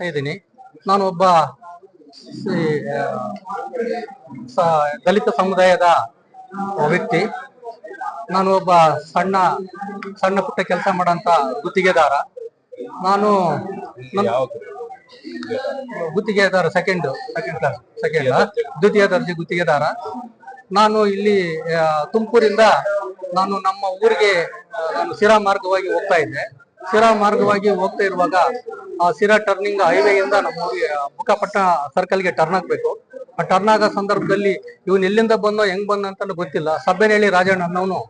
ಮಾಡ್ತಾ ಇದ್ದೀನಿ. ನಾನು ಒಬ್ಬ ದಲಿತ ಸಮುದಾಯದ ವ್ಯಕ್ತಿ. ನಾನು ಒಬ್ಬ ಸಣ್ಣ ಸಣ್ಣ ಪುಟ್ಟ ಕೆಲಸ ಮಾಡಂತ ಗುತ್ತಿಗೆದಾರ. ನಾನು ಗುತ್ತಿಗೆದಾರ ಸೆಕೆಂಡ್ ಸೆಕೆಂಡ್ ಸೆಕೆಂಡ್ ದ್ವಿತೀಯ ದರ್ಜೆ ಗುತ್ತಿಗೆದಾರ. ನಾನು ಇಲ್ಲಿ ತುಮಕೂರಿಂದ ನಾನು ನಮ್ಮ ಊರಿಗೆ ನಾನು ಶಿರಾ ಮಾರ್ಗವಾಗಿ ಹೋಗ್ತಾ ಇದ್ದೆ. ಶಿರಾ ಮಾರ್ಗವಾಗಿ ಹೋಗ್ತಾ ಇರುವಾಗ ಸಿರಾ ಟರ್ನಿಂಗ್ ಹೈವೇಯಿಂದ ನಮ್ಮ ಮುಖಪಟ್ಟ ಸರ್ಕಲ್ಗೆ ಟರ್ನ್ ಆಗ್ಬೇಕು. ಆ ಟರ್ನ್ ಆಗೋ ಸಂದರ್ಭದಲ್ಲಿ ಇವನ್ ಎಲ್ಲಿಂದ ಬಂದೋ, ಹೆಂಗ್ ಬಂದ ಅಂತ ಗೊತ್ತಿಲ್ಲ. ಸಬ್ಬೆನಹಳ್ಳಿ ರಾಜಣ್ಣ ಅನ್ನೋನು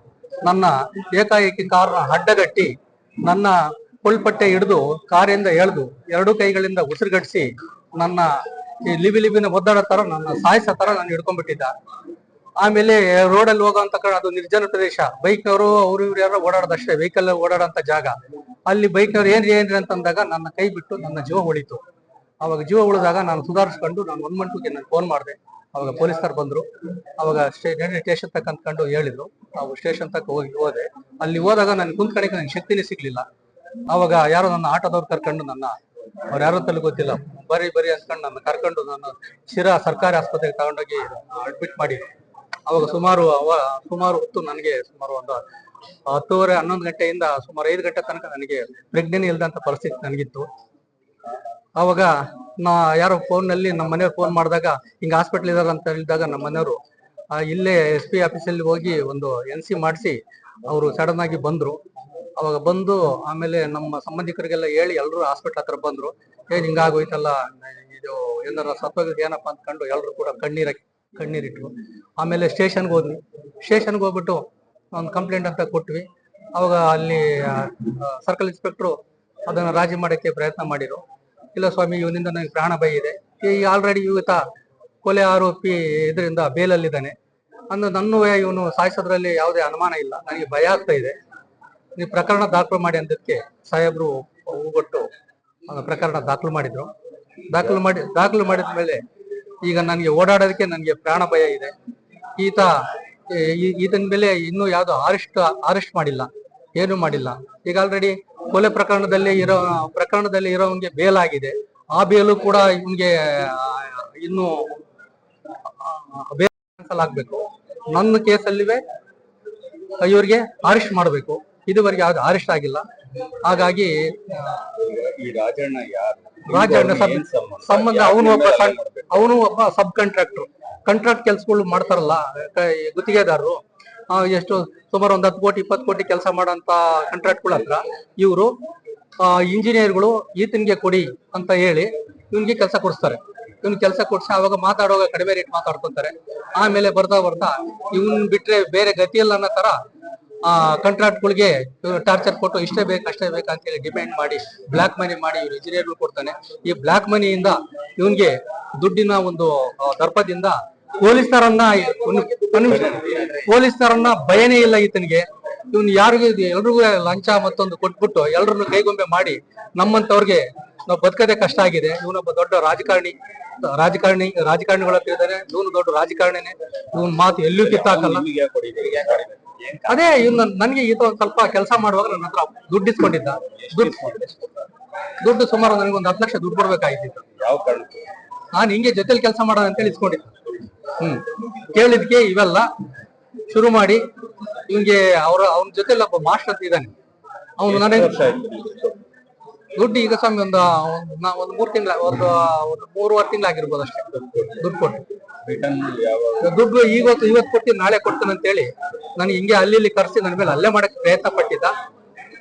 ನನ್ನ ಏಕಾಏಕಿ ಕಾರ್ನ ಅಡ್ಡಗಟ್ಟಿ ನನ್ನ ಕೊಳ್ಪಟ್ಟೆ ಹಿಡಿದು ಕಾರಿಂದ ಎಳೆದು ಎರಡು ಕೈಗಳಿಂದ ಉಸಿರುಗಟ್ಟಿಸಿ ನನ್ನ ಈ ಲಿಬಿ ಲಿಬಿನ ಒದ್ದಾಡ ತರ ನನ್ನ ಸಾಯಿಸೋ ತರ ನಾನು ಹಿಡ್ಕೊಂಡ್ಬಿಟ್ಟಿದ್ದ. ಆಮೇಲೆ ರೋಡಲ್ಲಿ ಹೋಗೋ ಅಂತ ಅದು ನಿರ್ಜನ ಪ್ರದೇಶ. ಬೈಕ್ನವರು ಅವ್ರು ಇವ್ರು ಯಾರೋ ಓಡಾಡೋದಷ್ಟೇ ವೆಹಿಕಲ್ ಓಡಾಡೋ ಜಾಗ. ಅಲ್ಲಿ ಬೈಕ್ನವ್ರು ಏನ್ರಿ ಏನ್ರಿ ಅಂತಂದಾಗ ನನ್ನ ಕೈ ಬಿಟ್ಟು ನನ್ನ ಜೀವ ಉಳಿತು. ಅವಾಗ ಜೀವ ಉಳಿದಾಗ ನಾನು ಸುಧಾರಿಸ್ಕೊಂಡು ನಾನು ಒನ್ ಮಂಟುಗೆ ನಾನು ಫೋನ್ ಮಾಡಿದೆ. ಅವಾಗ ಪೊಲೀಸರು ಬಂದ್ರು. ಅವಾಗ ಸ್ಟೇಷನ್ ತಕ್ಕ ಅಂದ್ಕೊಂಡು ಹೇಳಿದ್ರು. ನಾವು ಸ್ಟೇಷನ್ ತಕ್ಕ ಹೋಗಿ ಹೋದೆ. ಅಲ್ಲಿ ಹೋದಾಗ ನನ್ಗೆ ಕುಂತ್ಕಣಿಕೆ ನನಗೆ ಶಕ್ತಿನೇ ಸಿಗ್ಲಿಲ್ಲ. ಅವಾಗ ಯಾರೋ ನನ್ನ ಆಟೋದವ್ರು ಕರ್ಕೊಂಡು ನನ್ನ, ಅವ್ರು ಯಾರೋ ತಲೆ ಗೊತ್ತಿಲ್ಲ. ಬರಿ ಬರಿ ಅನ್ಕೊಂಡು ನನ್ನ ಕರ್ಕೊಂಡು ನನ್ನ ಶಿರಾ ಸರ್ಕಾರಿ ಆಸ್ಪತ್ರೆಗೆ ತಗೊಂಡೋಗಿ ಅಡ್ಮಿಟ್ ಮಾಡಿದ್ರು. ಅವಾಗ ಸುಮಾರು ಅವ, ಸುಮಾರು ಹೊತ್ತು ನನಗೆ ಸುಮಾರು ಒಂದು ಹತ್ತುವರೆ ಹನ್ನೊಂದು ಗಂಟೆಯಿಂದ ಸುಮಾರು ಐದು ಗಂಟೆ ತನಕ ನನಗೆ ಪ್ರೆಗ್ನೆಂಟ್ ಇಲ್ದಂತ ಪರಿಸ್ಥಿತಿ ನನಗಿತ್ತು. ಅವಾಗ ನಾ ಯಾರೋ ಫೋನ್ನಲ್ಲಿ ನಮ್ಮ ಮನೆಯವ್ರು ಫೋನ್ ಮಾಡಿದಾಗ, ಹಿಂಗ ಹಾಸ್ಪಿಟಲ್ ಇದಾರೆ ಅಂತ ಹೇಳಿದಾಗ ನಮ್ಮ ಮನೆಯವರು ಇಲ್ಲೇ ಎಸ್ ಪಿ ಆಫೀಸಲ್ಲಿ ಹೋಗಿ ಒಂದು ಎನ್ ಸಿ ಮಾಡಿಸಿ ಅವರು ಸಡನ್ ಆಗಿ ಬಂದ್ರು. ಅವಾಗ ಬಂದು ಆಮೇಲೆ ನಮ್ಮ ಸಂಬಂಧಿಕರಿಗೆಲ್ಲ ಹೇಳಿ ಎಲ್ಲರೂ ಹಾಸ್ಪಿಟ್ಲ್ ಹತ್ರ ಬಂದ್ರು. ಏನ್ ಹಿಂಗಾಗೋಯ್ತಲ್ಲ ಇದು ಏನಾರ ಸತ್ತೋಗಿದ್ ಏನಪ್ಪ ಅಂದ್ಕೊಂಡು ಎಲ್ಲರೂ ಕೂಡ ಕಣ್ಣೀರ, ಕಣ್ಣೀರಿಟ್ರು. ಆಮೇಲೆ ಸ್ಟೇಷನ್ಗೆ ಹೋದ್ವಿ. ಸ್ಟೇಷನ್ಗೆ ಹೋಗ್ಬಿಟ್ಟು ಒಂದು ಕಂಪ್ಲೇಂಟ್ ಅಂತ ಕೊಟ್ವಿ. ಅವಾಗ ಅಲ್ಲಿ ಸರ್ಕಲ್ ಇನ್ಸ್ಪೆಕ್ಟ್ರು ಅದನ್ನ ರಾಜಿ ಮಾಡಕ್ಕೆ ಪ್ರಯತ್ನ ಮಾಡಿರು. ಇಲ್ಲ ಸ್ವಾಮಿ, ಇವನಿಂದ ನನಗೆ ಪ್ರಾಣ ಭಯ ಇದೆ. ಈ ಆಲ್ರೆಡಿ ಯುವತ ಕೊಲೆ ಆರೋಪಿ ಇದರಿಂದ ಬೇಲಲ್ಲಿದ್ದಾನೆ. ಅಂದ್ರೆ ನನ್ನ ಇವನು ಸಾಯಿಸೋದ್ರಲ್ಲಿ ಯಾವುದೇ ಅನುಮಾನ ಇಲ್ಲ. ನನಗೆ ಭಯ ಆಗ್ತಾ ಇದೆ. ನೀವು ಪ್ರಕರಣ ದಾಖಲು ಮಾಡಿ ಅಂದಕ್ಕೆ ಸಾಹೇಬ್ರು ಹೋಗ್ಬಟ್ಟು ಪ್ರಕರಣ ದಾಖಲು ಮಾಡಿದ್ರು. ದಾಖಲು ಮಾಡಿ, ದಾಖಲು ಮಾಡಿದ ಮೇಲೆ ಈಗ ನನಗೆ ಓಡಾಡೋದಕ್ಕೆ ನನಗೆ ಪ್ರಾಣ ಭಯ ಇದೆ. ಈತ ಈತನ ಮೇಲೆ ಇನ್ನು ಯಾವ್ದು ಅರೆಸ್ಟ್ ಅರೆಸ್ಟ್ ಮಾಡಿಲ್ಲ ಏನು ಮಾಡಿಲ್ಲ. ಈಗ ಆಲ್ರೆಡಿ ಕೊಲೆ ಪ್ರಕರಣದಲ್ಲಿ ಇರೋ ಪ್ರಕರಣದಲ್ಲಿ ಇರೋವನ್ಗೆ ಬೇಲ್ ಆಗಿದೆ. ಆ ಬೇಲು ಕೂಡ ಇವನ್ಗೆ ಇನ್ನು ಬೇಲ್ ಕ್ಯಾನ್ಸಲ್ ಆಗ್ಬೇಕು. ನನ್ನ ಕೇಸಲ್ಲಿವೆ ಇವ್ರಿಗೆ ಅರೆಸ್ಟ್ ಮಾಡಬೇಕು. ಇದುವರೆಗೆ ಯಾವ್ದು ಅರೆಸ್ಟ್ ಆಗಿಲ್ಲ. ಹಾಗಾಗಿ ಈ ರಾಜಣ್ಣ ಯಾರು? ರಾಜಣ್ಣ ಸಬ್ ಸಂಬಂಧ? ಅವನು ಒಬ್ಬ? ಅವನು ಒಬ್ಬ ಸಬ್ ಕಾಂಟ್ರಾಕ್ಟರ್ ಕಾಂಟ್ರಾಕ್ಟ್ ಕೆಲ್ಸಗಳು ಮಾಡ್ತಾರಲ್ಲ ಗುತ್ತಿಗೆದಾರರು ಎಷ್ಟು ಸುಮಾರು ಒಂದ್ ಹತ್ತು ಕೋಟಿ, ಇಪ್ಪತ್ತು ಕೋಟಿ ಕೆಲಸ ಮಾಡೋಂತ ಕಾಂಟ್ರಾಕ್ಟ್ಗಳ ಹತ್ರ, ಇವರು ಇಂಜಿನಿಯರ್ಗಳು ಈತನ್ಗೆ ಕೊಡಿ ಅಂತ ಹೇಳಿ ಇವನ್ಗೆ ಕೆಲಸ ಕೊಡಿಸ್ತಾರೆ. ಇವ್ನ ಕೆಲಸ ಕೊಡ್ಸಿ ಅವಾಗ ಮಾತಾಡುವಾಗ ಕಡಿಮೆ ರೇಟ್ ಮಾತಾಡ್ಕೊಂತಾರೆ. ಆಮೇಲೆ ಬರ್ತಾ ಬರ್ತಾ ಇವನ್ ಬಿಟ್ರೆ ಬೇರೆ ಗತಿಯಲ್ಲ ಅನ್ನೋ ತರ ಕಾಂಟ್ರಾಕ್ಟ್ಗಳಿಗೆ ಟಾರ್ಚರ್ ಕೊಟ್ಟು ಇಷ್ಟೇ ಬೇಕು ಅಷ್ಟೇ ಬೇಕು ಅಂತ ಹೇಳಿ ಡಿಮ್ಯಾಂಡ್ ಮಾಡಿ ಬ್ಲಾಕ್ ಮನಿ ಮಾಡಿ ಇವ್ರು ಇಂಜಿನಿಯರ್ ಕೊಡ್ತಾನೆ. ಈ ಬ್ಲಾಕ್ ಮನಿಯಿಂದ ಇವನ್ಗೆ ದುಡ್ಡಿನ ಒಂದು ಆ, ದರ್ಪದಿಂದ ಪೊಲೀಸರನ್ನ. ಪೊಲೀಸರನ್ನ ಭಯನೇ ಇಲ್ಲ ಈತನಿಗೆ. ಇವನ್ ಯಾರಿಗೂ ಎಲ್ರಿಗೂ ಲಂಚ ಮತ್ತೊಂದು ಕೊಟ್ಬಿಟ್ಟು ಎಲ್ರನ್ನು ಕೈಗೊಂಬೆ ಮಾಡಿ ನಮ್ಮಂತವ್ರಿಗೆ ನಾವು ಬದುಕದೆ ಕಷ್ಟ ಆಗಿದೆ. ಇವನೊಬ್ಬ ದೊಡ್ಡ ರಾಜಕಾರಣಿ ರಾಜಕಾರಣಿ ರಾಜಕಾರಣಿಗಳ ಇವನು ದೊಡ್ಡ ರಾಜಕಾರಣಿನೇ. ಇವನ್ ಮಾತು ಎಲ್ಲೂ ಕಿತ್ತಾಕಲ್ಲ. ಅದೇ ಇವ್ನು ನನ್ಗೆ ಈತ ಒಂದ್ ಸ್ವಲ್ಪ ಕೆಲಸ ಮಾಡುವಾಗ ನನ್ನ ಹತ್ರ ದುಡ್ಡು ಇಸ್ಕೊಂಡಿದ್ದ. ದುಡ್ಡು ದುಡ್ಡು ಸುಮಾರು ನನಗೆ ಒಂದು ಹತ್ತು ಲಕ್ಷ ದುಡ್ಡು ಕೊಡ್ಬೇಕಾಗಿತ್ತು ಯಾವ ಕಾರಣಕ್ಕೆ? ನಾನು ಹಿಂಗೆ ಜೊತೆಲಿ ಕೆಲಸ ಮಾಡೋಣ ಅಂತೇಳಿ ಇಸ್ಕೊಂಡಿದ್ದ. ಹ್ಮ್. ಕೇಳಿದ್ಕೆ ಇವೆಲ್ಲ ಶುರು ಮಾಡಿ ಇವ್ನಿಗೆ ಅವ್ರ ಅವನ ಜೊತೆಲಿ ಒಬ್ಬ ಮಾಸ್ಟರ್ ಅಂತ ಇದ್ದಾನೆ. ಅವನು ನನಗೆ? ದುಡ್ಡು ಈಗ ಸ್ವಾಮಿ ಒಂದು ಒಂದು ಮೂರ್ ತಿಂಗಳ ಒಂದು ಒಂದು ಮೂರುವರೆ ತಿಂಗಳಾಗಿರ್ಬೋದು ಅಷ್ಟೇ. ದುಡ್ಡು ಕೊಟ್ಟು. ರಿಟರ್ನ್ ಯಾವಾಗ? ದುಡ್ಡು ಇವತ್ತು ಇವತ್ತು ಕೊಟ್ಟಿ ನಾಳೆ ಕೊಡ್ತೀನಿ ಅಂತೇಳಿ ನನಗೆ ಹಿಂಗೆ ಅಲ್ಲಿ ಇಲ್ಲಿ ಕರ್ಸಿ ನನ್ನ ಮೇಲೆ ಅಲ್ಲೇ ಮಾಡಕ್ ಪ್ರಯತ್ನ ಪಟ್ಟಿದ್ದ.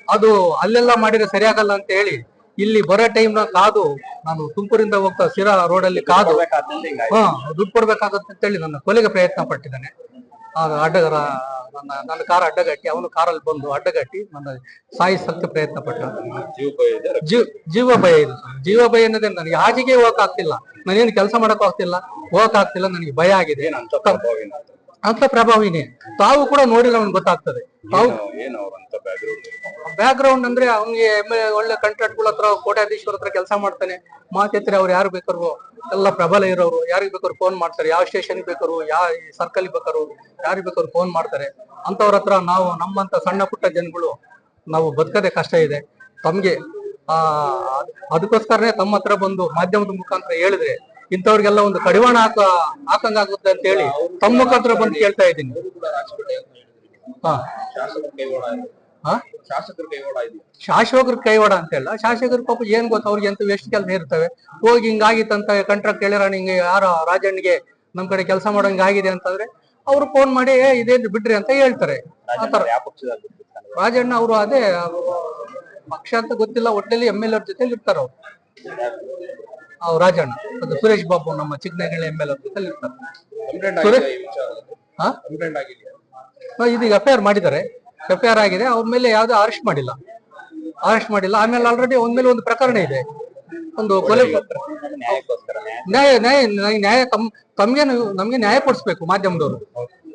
ಅದು ಅಲ್ಲೆಲ್ಲ ಮಾಡಿದ್ರೆ ಸರಿಯಾಗಲ್ಲ ಅಂತ ಹೇಳಿ ಇಲ್ಲಿ ಬರೋ ಟೈಮ್ನ ಕಾದು ನಾನು ತುಮಕೂರಿಂದ ಹೋಗ್ತಾ ಸಿರಾ ಅಲ್ಲಿ ಕಾದು ಹ ದುಡ್ಡು ಕೊಡ್ಬೇಕಾಗತ್ತೆ ಅಂತೇಳಿ ನನ್ನ ಕೊಲೆಗೆ ಪ್ರಯತ್ನ ಪಟ್ಟಿದ್ದಾನೆ. ಆಗ ಅಡ್ಡಗರ ನನ್ನ ನನ್ನ ಕಾರ್ ಅಡ್ಡಗಟ್ಟಿ ಅವನು ಕಾರಲ್ಲಿ ಬಂದು ಅಡ್ಡಗಟ್ಟಿ ನನ್ನ ಸಾಯಿಸಲಿಕ್ಕೆ ಪ್ರಯತ್ನ ಪಟ್ಟ. ಜೀವ ಭಯ ಇದೆ ಜೀವ ಭಯ ಇದೆ ಜೀವ ಭಯ ಅನ್ನೋದೇ ನನಗೆ ಆಚೆಗೆ ಹೋಗಕ್ ಆಗ್ತಿಲ್ಲ ನಾನೇನು ಕೆಲಸ ಮಾಡಕ್ ಆಗ್ತಿಲ್ಲ ಹೋಗಕ್ ಆಗ್ತಿಲ್ಲ ನನಗೆ ಭಯ ಆಗಿದೆ. ಅಂತ ಪ್ರಭಾವಿನಿ ತಾವು ಕೂಡ ನೋಡಿಲ್ಲ ಅವ್ನಿಗೆ ಗೊತ್ತಾಗ್ತದೆ. ತಾವು ಏನು- ಅವರಂತ ಬ್ಯಾಕ್ಗ್ರೌಂಡ್ ಬ್ಯಾಕ್ ಗ್ರೌಂಡ್ ಅಂದ್ರೆ ಅವ್ನಿಗೆ ಒಳ್ಳೆ ಕಾಂಟ್ರಾಕ್ಟ್ಗಳ ಹತ್ರ ಕೋಟ್ಯಾಧೀಶ್ವರ ಹತ್ರ ಕೆಲಸ ಮಾಡ್ತಾನೆ. ಮಾತೇತ್ರಿ ಅವ್ರು ಯಾರು ಬೇಕಾದ್ರು ಎಲ್ಲ ಪ್ರಬಲ ಇರೋರು ಯಾರಿಗೆ ಬೇಕಾದ್ರು ಫೋನ್ ಮಾಡ್ತಾರೆ. ಯಾವ ಸ್ಟೇಷನ್ ಬೇಕಾದ್ರು ಯಾವ ಸರ್ಕಲ್ ಬೇಕಾದ್ರು ಯಾರಿಗೆ ಬೇಕಾದ್ರು ಫೋನ್ ಮಾಡ್ತಾರೆ. ಅಂತವ್ರ ಹತ್ರ ನಾವು ನಮ್ಮಂತ ಸಣ್ಣ ಪುಟ್ಟ ಜನಗಳು ನಾವು ಬದುಕದೆ ಕಷ್ಟ ಇದೆ. ತಮ್ಗೆ ಆ ಅದಕ್ಕೋಸ್ಕರನೇ ತಮ್ಮ ಹತ್ರ ಬಂದು ಮಾಧ್ಯಮದ ಮುಖಾಂತರ ಹೇಳಿದ್ರೆ ಇಂಥವ್ರಿಗೆಲ್ಲ ಒಂದು ಕಡಿವಾಣ ಹಾಕ ಹಾಕಂಗಾಗುತ್ತೆ ಅಂತ ಹೇಳಿ ತಮ್ಮ ಮುಖಾಂತರ ಬಂದು ಕೇಳ್ತಾ ಇದ್ದೀನಿ. ಶಾಸಕರ ಕೈವಾಡ ಅಂತ ಹೇಳ ಶಾಸಕರ ಪಾಪ ಏನ್ ಗೊತ್ತ ಅವ್ರಿಗೆ ಎಂತ ಎಷ್ಟು ಕೆಲಸ ಇರ್ತವೆ. ಹೋಗಿ ಹಿಂಗಾಗಿತ್ತಂತ ಕಾಂಟ್ರಾಕ್ಟ್ ಹೇಳಿರ ಹಿಂಗೆ ಯಾರ ರಾಜಣ್ಣಿಗೆ ನಮ್ ಕಡೆ ಕೆಲಸ ಮಾಡೋಂಗ್ ಆಗಿದೆ ಅಂತಂದ್ರೆ ಅವ್ರು ಫೋನ್ ಮಾಡಿ ಇದೇನ್ ಬಿಡ್ರಿ ಅಂತ ಹೇಳ್ತಾರೆ. ಆತರ ರಾಜಣ್ಣ ಅವರು. ಅದೇ ಪಕ್ಷ ಅಂತ ಗೊತ್ತಿಲ್ಲ ಒಟ್ಟಲ್ಲಿ ಎಂ ಎಲ್ ಅವ್ರ ಜೊತೆಲಿ ಇರ್ತಾರ ಅವ್ರು. ರಾಜಣ್ಣ ಅದು ಸುರೇಶ್ ಬಾಬು ನಮ್ಮ ಚಿಕ್ಕನಹಳ್ಳಿ ಎಂ ಎಲ್ ಇರ್ತಾರೆ ಇದೀಗ ಎಫ್ ಐ ಆರ್ ಮಾಡಿದ್ದಾರೆ ಎಫ್ ಐ ಆರ್ ಆಗಿದೆ. ಅವ್ರ ಮೇಲೆ ಯಾವ್ದು ಅರೆಸ್ಟ್ ಮಾಡಿಲ್ಲ. ಅರೆಸ್ಟ್ ಮಾಡಿಲ್ಲ ಆಮೇಲೆ ಆಲ್ರೆಡಿ ಒಂದ್ ಮೇಲೆ ಒಂದು ಪ್ರಕರಣ ಇದೆ. ಒಂದು ಕೊಲೆ ನ್ಯಾಯ. ನ್ಯಾಯ- ನ್ಯಾಯ ತಮ್ ತಮ್ಗೆ ನಮ್ಗೆ ನ್ಯಾಯ ಕೊಡಿಸ್ಬೇಕು ಮಾಧ್ಯಮದವರು.